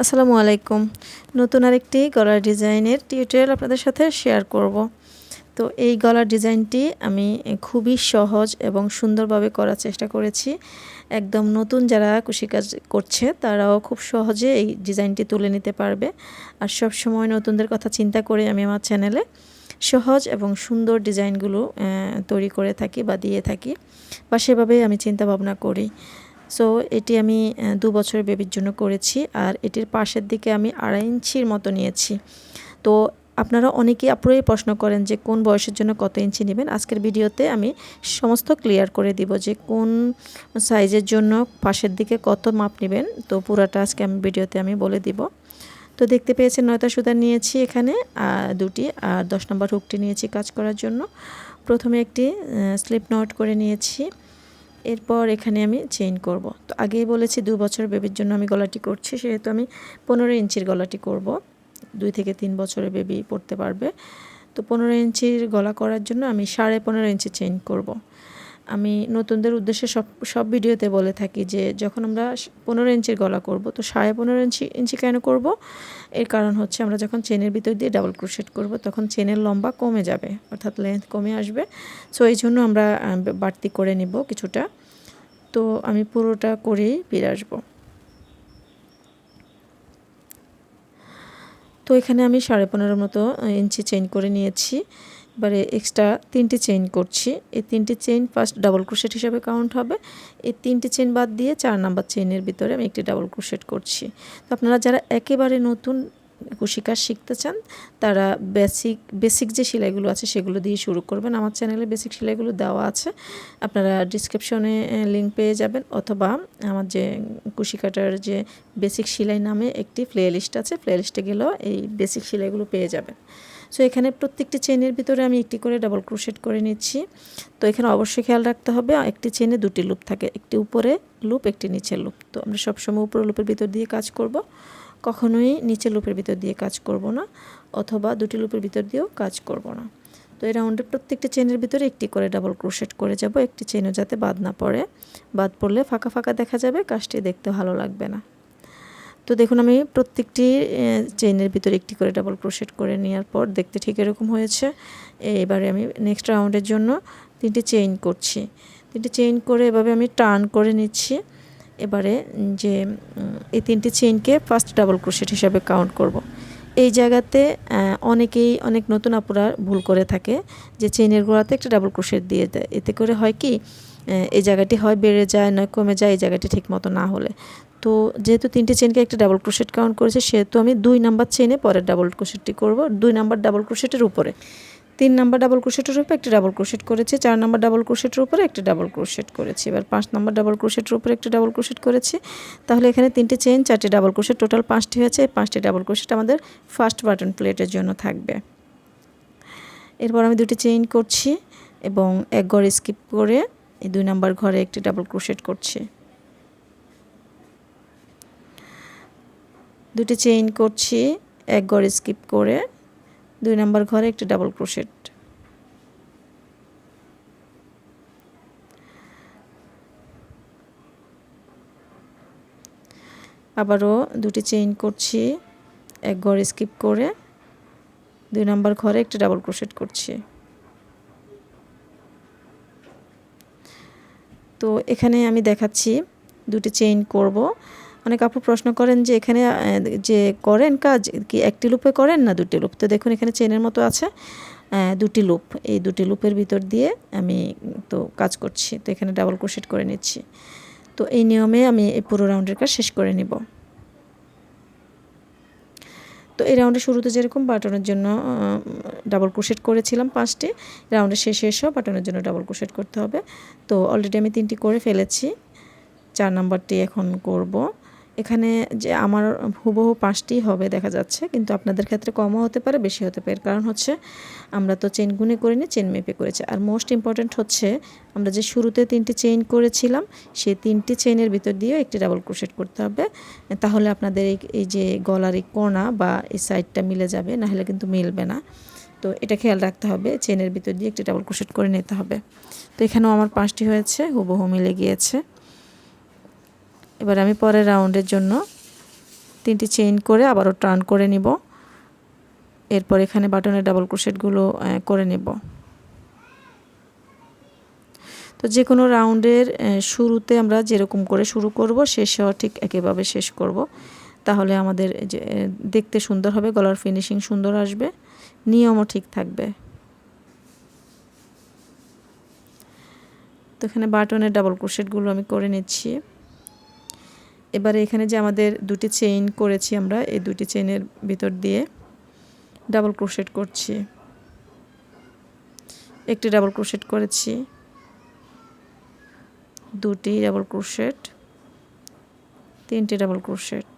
আসসালামু আলাইকুম। নতুন আরেকটি গলার ডিজাইনের টিউটোরিয়াল আপনাদের সাথে শেয়ার করব। তো এই গলার ডিজাইনটি আমি খুবই সহজ এবং সুন্দরভাবে করার চেষ্টা করেছি। একদম নতুন যারা কুশিকাজ করছে, তারাও খুব সহজে এই ডিজাইনটি তুলে নিতে পারবে। আর সব সময় নতুনদের কথা চিন্তা করে আমি আমার চ্যানেলে সহজ এবং সুন্দর ডিজাইনগুলো তৈরি করে থাকি বা দিয়ে থাকি। বা সেভাবেই আমি চিন্তা ভাবনা করি। সো এটি আমি দু বছরের বেবির জন্য করেছি আর এটির পাশের দিকে আমি আড়াই ইঞ্চির মতো নিয়েছি। তো, আপনারা অনেকেই আপুরাই প্রশ্ন করেন যে কোন বয়সের জন্য কত ইঞ্চি নেবেন। আজকের ভিডিওতে আমি সমস্ত ক্লিয়ার করে দিব যে কোন সাইজের জন্য পাশের দিকে কত মাপ নেবেন। তো, পুরাটা আজকে আমি ভিডিওতে আমি বলে দিব। তো, দেখতে পেয়েছেন নয়টা সুতা নিয়েছি এখানে দুটি আর দশ নম্বর হুকটি নিয়েছি কাজ করার জন্য। প্রথমে একটি স্লিপ নট করে নিয়েছি। এরপর এখানে আমি চেইন করব। তো আগেই বলেছি দু বছর বেবির জন্য আমি গলাটি করছি, সেহেতু আমি পনেরো ইঞ্চির গলাটি করব। দুই থেকে তিন বছরের বেবি পড়তে পারবে। তো পনেরো ইঞ্চির গলা করার জন্য আমি সাড়ে পনেরো ইঞ্চি চেইন করব। আমি নতুনদের উদ্দেশ্যে সব সব ভিডিওতে বলে থাকি যে যখন আমরা পনেরো ইঞ্চির গলা করব, তো সাড়ে পনেরো ইঞ্চি ইঞ্চি কেন করব? এর কারণ হচ্ছে আমরা যখন চেনের ভিতর দিয়ে ডাবল ক্রোশেট করব, তখন চেনের লম্বা কমে যাবে, অর্থাৎ লেন্থ কমে আসবে। সো এই জন্য আমরা বাড়তি করে নিব কিছুটা। তো আমি পুরোটা করেই ফিরে আসব। তো এখানে আমি সাড়ে পনেরো মতো ইঞ্চি চেইন করে নিয়েছি। এবারে এক্সট্রা তিনটি চেইন করছি। এই তিনটি চেইন ফার্স্ট ডাবল ক্রোশেট হিসাবে কাউন্ট হবে। এই তিনটি চেইন বাদ দিয়ে চার নাম্বার চেইনের ভিতরে আমি একটি ডাবল ক্রোশেট করছি। তো আপনারা যারা একেবারে নতুন কুশিকার শিখতে চান, তারা বেসিক বেসিক যে সেলাইগুলো আছে সেগুলো দিয়ে শুরু করবেন। আমার চ্যানেলে বেসিক সেলাইগুলো দেওয়া আছে। আপনারা ডিসক্রিপশনে লিঙ্ক পেয়ে যাবেন। অথবা আমার যে কুশিকাটার যে বেসিক সেলাই নামে একটি প্লে লিস্ট আছে প্লে গেলেও এই বেসিক সেলাইগুলো পেয়ে যাবেন। সো এখানে প্রত্যেকটি চেনের ভিতরে আমি একটি করে ডাবল ক্রোশেট করে নিচ্ছি। তো, এখানে অবশ্যই খেয়াল রাখতে হবে, একটি চেনে দুটি লুপ থাকে, একটি উপরে লুপ একটি নিচের লুপ তো, আমরা সবসময় উপরে লুপের ভিতর দিয়ে কাজ করব, কখনোই নিচের লুপের ভিতর দিয়ে কাজ করব না, অথবা দুটি লুপের ভিতর দিয়েও কাজ করব না। তো, এই রাউন্ডের প্রত্যেকটা চেনের ভিতরে একটি করে ডাবল ক্রোশেট করে যাব, একটি চেনও যাতে বাদ না পড়ে। বাদ পড়লে ফাঁকা ফাঁকা দেখা যাবে, কাজটি দেখতে ভালো লাগবে না। তো দেখুন, আমি প্রত্যেকটি চেইনের ভিতরে একটি করে ডাবল ক্রোশেট করে নেওয়ার পর দেখতে ঠিক এরকম হয়েছে। এবারে আমি নেক্সট রাউন্ডের জন্য তিনটি চেইন করছি। তিনটি চেইন করে এভাবে আমি টার্ন করে নিচ্ছি। এবারে যে এই তিনটি চেইনকে ফার্স্ট ডাবল ক্রোশেট হিসাবে কাউন্ট করব। এই জায়গাতে অনেকেই, অনেক নতুন আপুরা ভুল করে থাকে যে চেইনের গোড়াতে একটা ডাবল ক্রোশেট দিয়ে দেয়। এতে করে হয় কি এই জায়গাটি হয় বেড়ে যায় নয় কমে যায় এই জায়গাটি ঠিক মতো না হলে তো যেহেতু তিনটে চেনকে একটা ডাবল ক্রোশেট কাউন্ট করেছে সেহেতু আমি দুই নাম্বার চেনে পরের ডাবল ক্রোশেটটি করব দুই নাম্বার ডাবল ক্রোশেটের উপরে তিন নাম্বার ডাবল ক্রোশেটের উপরে একটি ডাবল ক্রোশেট করেছি চার নাম্বার ডাবল ক্রোশেটের উপরে একটি ডাবল ক্রোশেট করেছি এবার পাঁচ নাম্বার ডাবল ক্রোশেটের উপরে একটি ডাবল ক্রোশেট করেছি তাহলে এখানে তিনটে চেন চারটি ডাবল ক্রোশেট টোটাল পাঁচটি হয়েছে এই পাঁচটি ডাবল ক্রোশেট আমাদের ফার্স্ট বাটন প্লেটের জন্য থাকবে এরপর আমি দুটি চেইন করছি এবং এক গড় স্কিপ করে এই দুই নাম্বার ঘরে একটি ডাবল ক্রোশেট করছি। দুটি চেইন করছি, এক ঘর স্কিপ করে দুই নাম্বার ঘরে একটি ডাবল ক্রোশেট আবারও দুটি চেইন করছি, এক ঘর স্কিপ করে দুই নাম্বার ঘরে একটি ডাবল ক্রোশেট করছি। তো এখানে আমি দেখাচ্ছি দুটি চেইন করব। অনেক আপু প্রশ্ন করেন যে এখানে যে করেন কাজ কি একটি লুপে করেন না দুটি লুপ তো দেখুন এখানে চেনের মতো আছে দুটি লুপ এই দুটি লুপের ভিতর দিয়ে আমি তো কাজ করছি। তো এখানে ডাবল ক্রোশেট করে নিচ্ছি। তো এই নিয়মে আমি এই পুরো রাউন্ডের কাজ শেষ করে নিব। তো এই রাউন্ডের শুরুতে যেরকম বাটনের জন্য ডাবল ক্রোশেট করেছিলাম পাঁচটি রাউন্ডের শেষে এসেও বাটনের জন্য ডাবল ক্রোশেট করতে হবে। তো অলরেডি আমি তিনটি করে ফেলেছি, চার নাম্বারটি এখন করব। এখানে যে আমার হুবহু পাঁচটি হবে দেখা যাচ্ছে, কিন্তু আপনাদের ক্ষেত্রে কমও হতে পারে বেশি হতে পারে। কারণ হচ্ছে আমরা তো চেন গুনে করিনি চেন মেপে করেছি। আর মোস্ট ইম্পর্ট্যান্ট হচ্ছে আমরা যে শুরুতে তিনটি চেইন করেছিলাম, সেই তিনটি চেইনের ভিতর দিয়েও একটি ডাবল ক্রোশেট করতে হবে। তাহলে আপনাদের এই যে গলার এই কোনা বা এই সাইডটা মিলে যাবে, নাহলে কিন্তু মিলবে না। তো এটা খেয়াল রাখতে হবে চেনের ভিতর দিয়ে একটি ডাবল ক্রোশেট করে নিতে হবে। তো এখানেও আমার পাঁচটি হয়েছে, হুবহু মিলে গিয়েছে। এবার আমি পরের রাউন্ডের জন্য তিনটি চেইন করে আবারও টার্ন করে নিব। এরপর এখানে বাটনের ডাবল ক্রোশেটগুলো করে নেব। তো যে কোনো রাউন্ডের শুরুতে আমরা যেরকম করে শুরু করব শেষেও ঠিক একইভাবে শেষ করব। তাহলে আমাদের যে দেখতে সুন্দর হবে, গলার ফিনিশিং সুন্দর আসবে, নিয়মও ঠিক থাকবে। তো এখানে বাটনের ডাবল ক্রোশেটগুলো আমি করে নিচ্ছি। এবারে এখানে যে আমাদের দুটি চেইন করেছি আমরা, এই দুটি চেইনের ভিতর দিয়ে ডাবল ক্রোশেট করছি। একটি ডাবল ক্রোশেট করেছি, দুটি ডাবল ক্রোশেট তিনটি ডাবল ক্রোশেট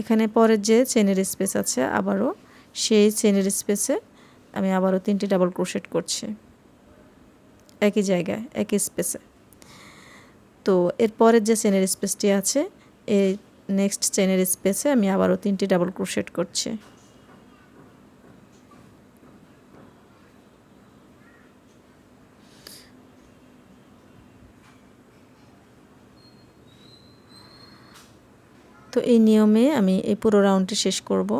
এখানে পরের যে চেনের স্পেস আছে আবারও, সেই চেনের স্পেসে আমি আবারও তিনটি ডাবল ক্রোশেট করছি। একই জায়গায়, একই স্পেসে তো এরপরের যে চেনের স্পেসটি আছে, এই নেক্সট চেনের স্পেসে আমি আবারও তিনটি ডাবল ক্রোশেট করছি। তো এই নিয়মে আমি এই পুরো রাউন্ডটি শেষ করব।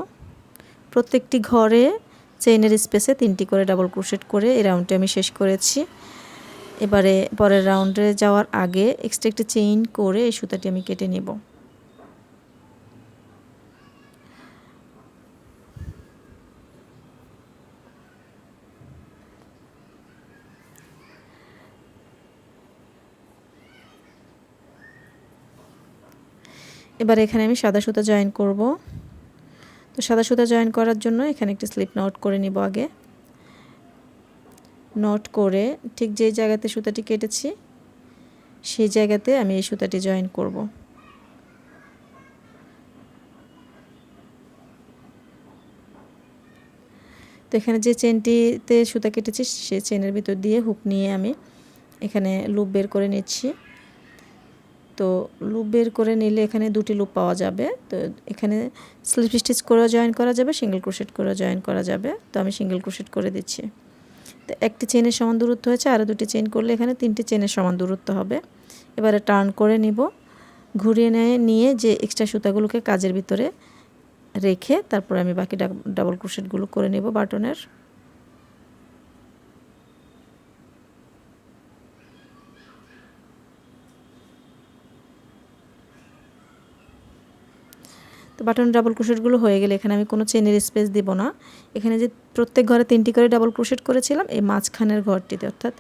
প্রত্যেকটি ঘরে চেইনের স্পেসে তিনটি করে ডাবল ক্রোশেট করে এই রাউন্ডটি আমি শেষ করেছি। এবারে পরের রাউন্ডে যাওয়ার আগে এক্সট্রা একটি চেইন করে এই সুতাটি আমি কেটে নেব। এবার এখানে আমি সাদা সুতা জয়েন করব। তো সাদা সুতা জয়েন করার জন্য এখানে একটি স্লিপ নোট করে নিব আগে। নোট করে ঠিক যেই জায়গাতে সুতাটি কেটেছি, সেই জায়গাতে আমি এই সুতাটি জয়েন করব। তো এখানে যে চেনটিতে সুতা কেটেছি, সেই চেনের ভিতর দিয়ে হুক নিয়ে আমি এখানে লুপ বের করে নিচ্ছি। তো লুপ বের করে নিলে এখানে দুটি লুপ পাওয়া যাবে। তো এখানে স্লিপ স্টিচ করেও জয়েন করা যাবে সিঙ্গেল ক্রোশেট করেও জয়েন করা যাবে। তো আমি সিঙ্গেল ক্রোশেট করে দিচ্ছি। একটি চেনের সমান দূরত্ব হয়েছে, আরও দুটি চেন করলে এখানে তিনটি চেনের সমান দূরত্ব হবে। এবারে টার্ন করে নিব, ঘুরিয়ে নিয়ে নিয়ে যে এক্সট্রা সুতাগুলোকে কাজের ভিতরে রেখে তারপরে আমি বাকি ডাবল ক্রোশেটগুলো করে নেব বাটনের তো বাটন ডাবল ক্রোশেটগুলো হয়ে গেলে এখানে আমি কোনো চেনের স্পেস দিব না। এখানে যে প্রত্যেক ঘরে তিনটি করে ডাবল ক্রোশেট করেছিলাম, এই মাঝখানের ঘরটিতে, অর্থাৎ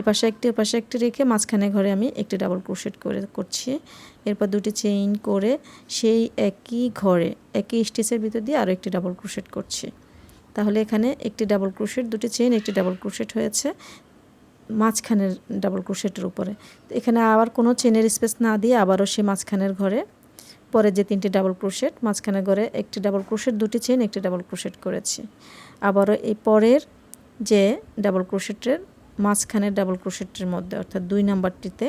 এপাশে একটি এপাশে একটি রেখে মাঝখানে ঘরে আমি একটি ডাবল ক্রোশেট করে, করছি। এরপর দুটি চেইন করে সেই একই ঘরে, একই স্টিচের ভিতর দিয়ে আরও একটি ডাবল ক্রোশেট করছি। তাহলে এখানে একটি ডাবল ক্রোশেট দুটি চেইন একটি ডাবল ক্রোশেট হয়েছে মাঝখানের ডাবল ক্রোশেটের উপরে। তো এখানে আবার কোনো চেনের স্পেস না দিয়ে আবারও সেই মাঝখানের ঘরে পরে যে তিনটি ডাবল ক্রোশেট মাঝখানে ঘরে একটি ডাবল ক্রোশেট দুটি চেন একটি ডাবল ক্রোশেট করেছি। আবারও এই পরের যে ডাবল ক্রোশেটের মাঝখানের ডাবল ক্রোশেটের মধ্যে, অর্থাৎ দুই নাম্বারটিতে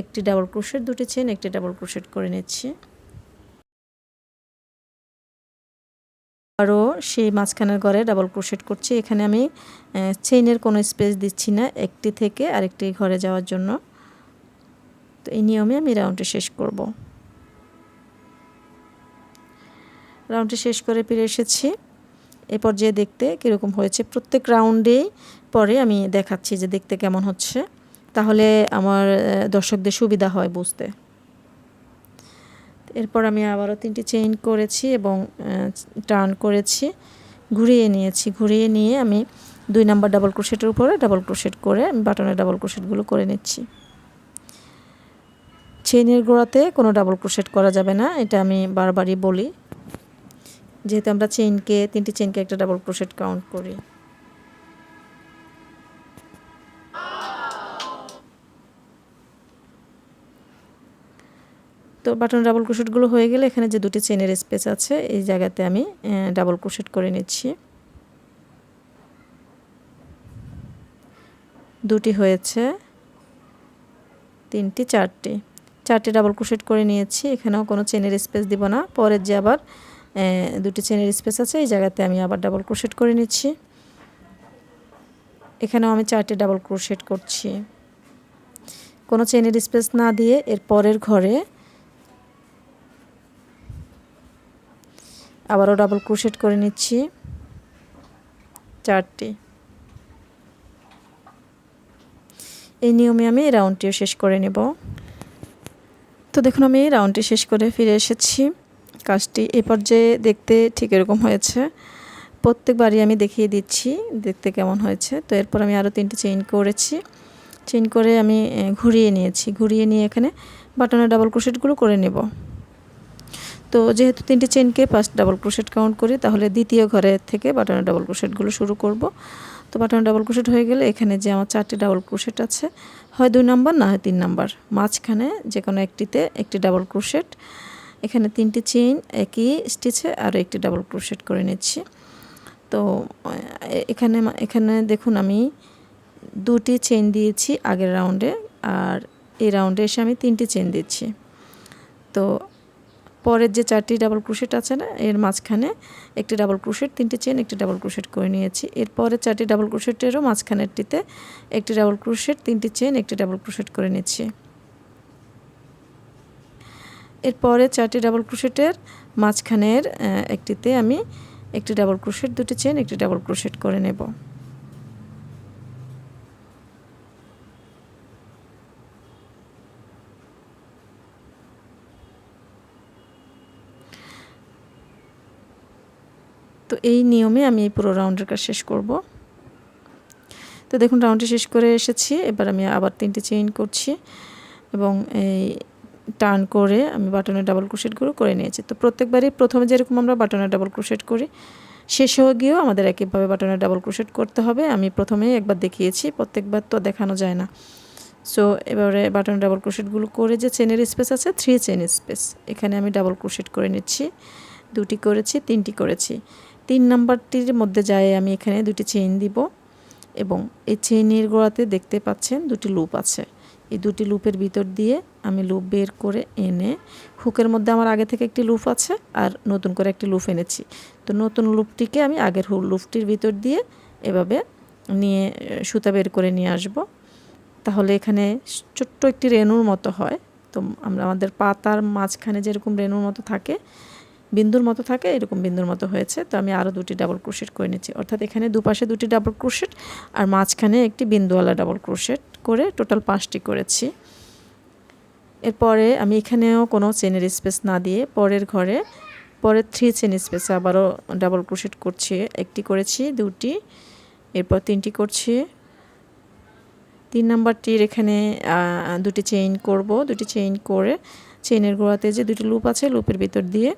একটি ডাবল ক্রোশেট দুটি চেন একটি ডাবল ক্রোশেট করে নিচ্ছি। আরও সেই মাঝখানের ঘরে ডাবল ক্রোশেট করছি। এখানে আমি চেইনের কোনো স্পেস দিচ্ছি না, একটি থেকে আরেকটি ঘরে যাওয়ার জন্য। তো এই নিয়মে আমি রাউন্ডটি শেষ করব। রাউন্ডটি শেষ করে ফিরে এসেছি। এ পর্যায়ে দেখতে কীরকম হয়েছে। প্রত্যেক রাউন্ডেই পরে আমি দেখাচ্ছি যে দেখতে কেমন হচ্ছে। তাহলে আমার দর্শকদের সুবিধা হয় বুঝতে। এরপর আমি আবারও তিনটি চেইন করেছি এবং টার্ন করেছি। ঘুরিয়ে নিয়েছি। ঘুরিয়ে নিয়ে আমি দুই নাম্বার ডাবল ক্রোশেটের উপরে ডাবল ক্রোশেট করে আমি বাটনের ডাবল ক্রোশেটগুলো করে নিচ্ছি। চেইনের গোড়াতে কোনো ডাবল ক্রোশেট করা যাবে না। এটা আমি বারবারই বলি। যেহেতু আমরা চেইনকে তিনটি চেইনকে একটা ডাবল ক্রোশেট কাউন্ট করি। তো বাটন ডাবল ক্রোশেটগুলো হয়ে গেলে এখানে যে দুটি চেনের স্পেস আছে, এই জায়গাতে আমি ডাবল ক্রোশেট করে নিচ্ছি। দুটি হয়েছে, তিনটি, চারটি। চারটি ডাবল ক্রোশেট করে নিয়েছি, এখানেও কোনো চেনের স্পেস দিব না। পরের যে আবার দুটি চেনের স্পেস আছে, এই জায়গাতে আমি আবার ডাবল ক্রোশেট করে নিচ্ছি। এখানেও আমি চারটে ডাবল ক্রোশেট করছি। কোনো চেনের স্পেস না দিয়ে এর পরের ঘরে আবারও ডাবল ক্রোশেট করে নিচ্ছি। চারটি। এই নিয়মে আমি রাউন্ডটিও শেষ করে নেব। তো দেখুন, আমি রাউন্ডটি শেষ করে ফিরে এসেছি। কাজটি এ পর্যায়ে দেখতে ঠিক এরকম হয়েছে। প্রত্যেকবারই আমি দেখিয়ে দিচ্ছি, দেখতে কেমন হয়েছে। তো এরপর আমি আরও তিনটি চেইন করেছি। চেইন করে আমি ঘুরিয়ে নিয়েছি। ঘুরিয়ে নিয়ে এখানে বাটনের ডাবল ক্রোশেটগুলো করে নেব। তো যেহেতু তিনটি চেনকে ফার্স্ট ডাবল ক্রোশেট কাউন্ট করি, তাহলে দ্বিতীয় ঘরে থেকে বাটনের ডাবল ক্রোশেটগুলো শুরু করব। তো বাটনের ডাবল ক্রোশেট হয়ে গেলে এখানে যে আমার চারটি ডাবল ক্রোশেট আছে, হয় দুই নাম্বার না হয় তিন নাম্বার। মাঝখানে যে কোনো একটিতে একটি ডাবল ক্রোশেট এখানে তিনটি চেইন একই স্টিচে আরও একটি ডাবল ক্রোশেট করে নিচ্ছি। তো এখানে এখানে দেখুন আমি দুটি চেন দিয়েছি আগের রাউন্ডে আর এই রাউন্ডে এসে আমি তিনটি চেন দিচ্ছি। তো, পরের যে চারটি ডাবল ক্রুশেট আছে না, এর মাঝখানে একটি ডাবল ক্রুশেট তিনটি চেন একটি ডাবল ক্রুশেট করে নিয়েছি। এরপরে চারটি ডাবল ক্রুশেটেরও মাঝখানেরটিতে একটি ডাবল ক্রুশেট তিনটি চেন একটি ডাবল ক্রুশেট করে নিচ্ছি। এরপরে চারটি ডাবল ক্রুশেটের মাঝখানের একটিতে আমি একটি ডাবল ক্রোশেট, দুটি চেন একটি ডাবল ক্রোশেট করে নেব। তো এই নিয়মে আমি এই পুরো রাউন্ডের কাজ শেষ করব। তো দেখুন, রাউন্ডটি শেষ করে এসেছি। এবার আমি আবার তিনটি চেইন করছি এবং এই টার্ন করে আমি বাটনের ডাবল ক্রোশেটগুলো করে নিয়েছি। তো প্রত্যেকবারই প্রথমে যেরকম আমরা বাটনের ডাবল ক্রোশেট করি, শেষ হয়ে গিয়েও আমাদের একইভাবে বাটনের ডাবল ক্রোশেট করতে হবে। আমি প্রথমেই একবার দেখিয়েছি, প্রত্যেকবার তো দেখানো যায় না। সো এবারে বাটনের ডাবল ক্রোশেটগুলো করে যে চেনের স্পেস আছে থ্রি চেন স্পেস এখানে আমি ডাবল ক্রোশেট করে নিচ্ছি। দুটি করেছি, তিনটি করেছি। তিন নাম্বারটির মধ্যে যায় আমি এখানে দুটি চেইন দিব এবং এই চেইনের গোড়াতে দেখতে পাচ্ছেন দুটি লুপ আছে। এই দুটি লুপের ভিতর দিয়ে আমি লুপ বের করে এনে হুকের মধ্যে আমার আগে থেকে একটি লুপ আছে আর নতুন করে একটি লুপ এনেছি। তো নতুন লুপটিকে আমি আগের লুপটির ভিতর দিয়ে এভাবে নিয়ে, সুতা বের করে নিয়ে আসব। তাহলে এখানে ছোট্ট একটি রেনুর মতো হয়। তো আমরা আমাদের পাতার মাঝখানে যেরকম রেনুর মতো থাকে বিন্দুর মতো থাকে, এরকম বিন্দুর মতো হয়েছে। তো আমি আরও দুটি ডাবল ক্রোশেট করে নিচ্ছি। অর্থাৎ এখানে দুপাশে দুটি ডাবল ক্রোশেট আর মাঝখানে একটি বিন্দুওয়ালা ডাবল ক্রোশেট করে টোটাল পাঁচটি করেছি। এরপরে আমি এখানেও কোনো চেনের স্পেস না দিয়ে পরের ঘরে, পরের থ্রি চেন স্পেসে আবারও ডাবল ক্রোশেট করছি। একটি করেছি, দুটি, এরপর তিনটি করছি। তিন নাম্বারটির এখানে দুটি চেইন করব। দুটি চেইন করে চেইনের গোড়াতে যে দুটি লুপ আছে লুপের ভিতর দিয়ে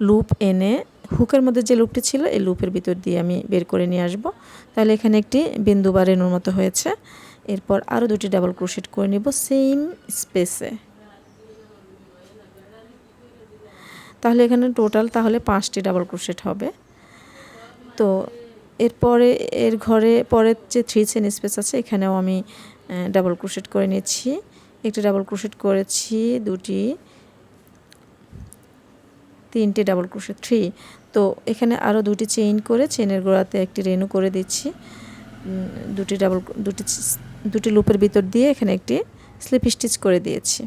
লুপ এনে হুকের মধ্যে যে লুপটি ছিল, এই লুপের ভিতর দিয়ে আমি বের করে নিয়ে আসব। তাহলে এখানে একটি বিন্দু বা মতো হয়েছে। এরপর আরও দুটি ডাবল ক্রোশেট করে নিব সেম স্পেসে তাহলে এখানে টোটাল তাহলে পাঁচটি ডাবল ক্রোশেট হবে। তো এরপরে এর ঘরে পরের যে থ্রি চেন স্পেস আছে, এখানেও আমি ডাবল ক্রোশেট করে নিচ্ছি। একটি ডাবল ক্রোশেট করেছি, দুটি তিনটি ডাবল ক্রোশেট থ্রি। তো এখানে আরও দুটি চেইন করে চেনের গোড়াতে একটি রেনু করে দিচ্ছি। দুটি ডাবল দুটি দুটি লুপের ভিতর দিয়ে এখানে একটি স্লিপ স্টিচ করে দিয়েছি।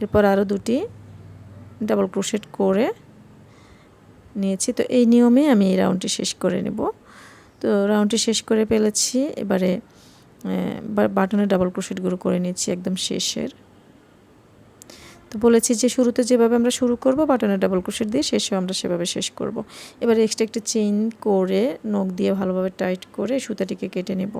এরপর আরও দুটি ডাবল ক্রোশেট করে নিয়েছি। তো এই নিয়মে আমি এই রাউন্ডটি শেষ করে নেব। তো রাউন্ডটি শেষ করে ফেলেছি। এবারে বাটনের ডাবল ক্রোশেটগুলো করে নিয়েছি একদম শেষের। তো বলেছি যে শুরুতে যেভাবে আমরা শুরু করব বাটনের ডাবল ক্রোশেট দিয়ে শেষেও আমরা সেভাবে শেষ করব। এবার এক্সট্রা একটা চেইন করে, নখ দিয়ে ভালোভাবে টাইট করে সুতাটিকে কেটে নেব।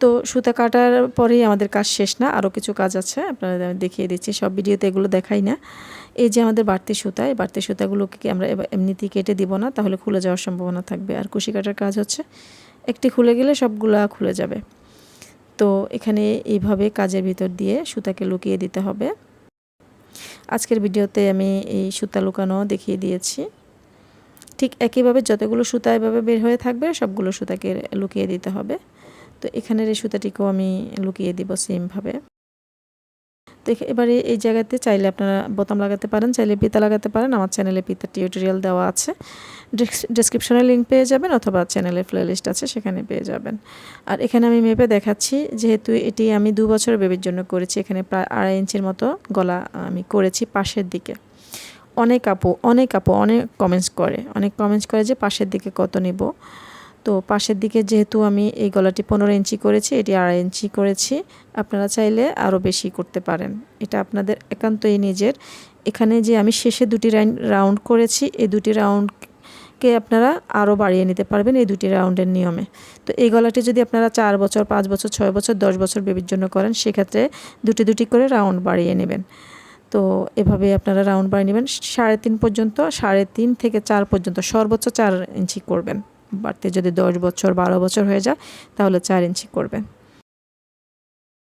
তো সুতা কাটার পরেই আমাদের কাজ শেষ না, আরও কিছু কাজ আছে আপনারা আমি দেখিয়ে দিচ্ছি, সব ভিডিওতে এগুলো দেখাই না। এই যে আমাদের বাড়তি সুতা, এই বাড়তি সুতাগুলোকে আমরা এমনিতেই কেটে দিব না, তাহলে খুলে যাওয়ার সম্ভাবনা থাকবে। আর কুশি কাটার কাজ হচ্ছে, একটি খুলে গেলে সবগুলা খুলে যাবে। তো এখানে এইভাবে কাজের ভিতর দিয়ে সুতাকে লুকিয়ে দিতে হবে। আজকের ভিডিওতে আমি এই সুতা লুকানো দেখিয়ে দিয়েছি। ঠিক একইভাবে যতগুলো সুতা এভাবে বের হয়ে থাকবে, সবগুলো সুতাকে লুকিয়ে দিতে হবে। তো এখানের এই সুতাটিকেও আমি লুকিয়ে দিব সেমভাবে তো এবারে এই জায়গাতে চাইলে আপনারা বোতাম লাগাতে পারেন, চাইলে পিতা লাগাতে পারেন। আমার চ্যানেলে পিতা টিউটোরিয়াল দেওয়া আছে। ডিসক্রিপশনে লিঙ্ক পেয়ে যাবেন অথবা চ্যানেলে প্লেলিস্ট আছে, সেখানে পেয়ে যাবেন। আর এখানে আমি মেপে দেখাচ্ছি, যেহেতু এটি আমি দু বছরের বেবির জন্য করেছি, এখানে প্রায় আড়াই ইঞ্চির মতো গলা আমি করেছি পাশের দিকে। অনেক আপু অনেক আপু, অনেক কমেন্টস করে। অনেক কমেন্টস করে যে পাশের দিকে কত নিব। তো পাশের দিকে যেহেতু আমি এই গলাটি পনেরো ইঞ্চি করেছি, এটি আড়াই ইঞ্চি করেছি, আপনারা চাইলে আরও বেশি করতে পারেন। এটা আপনাদের একান্তই নিজের। এখানে যে আমি শেষে দুটি রাউন্ড করেছি, এই দুটি রাউন্ডকে আপনারা আরও বাড়িয়ে নিতে পারবেন এই দুটি রাউন্ডের নিয়মে। তো এই গলাটি যদি আপনারা চার বছর, পাঁচ বছর, ছয় বছর, দশ বছর বেবির জন্য করেন, সেক্ষেত্রে দুটি দুটি করে রাউন্ড বাড়িয়ে নেবেন। তো এভাবে আপনারা রাউন্ড বাড়িয়ে নেবেন। সাড়ে তিন পর্যন্ত, সাড়ে তিন থেকে চার পর্যন্ত সর্বোচ্চ চার ইঞ্চি করবেন। বাড়তে যদি দশ বছর বারো বছর হয়ে যায় তাহলে চার ইঞ্চি করবেন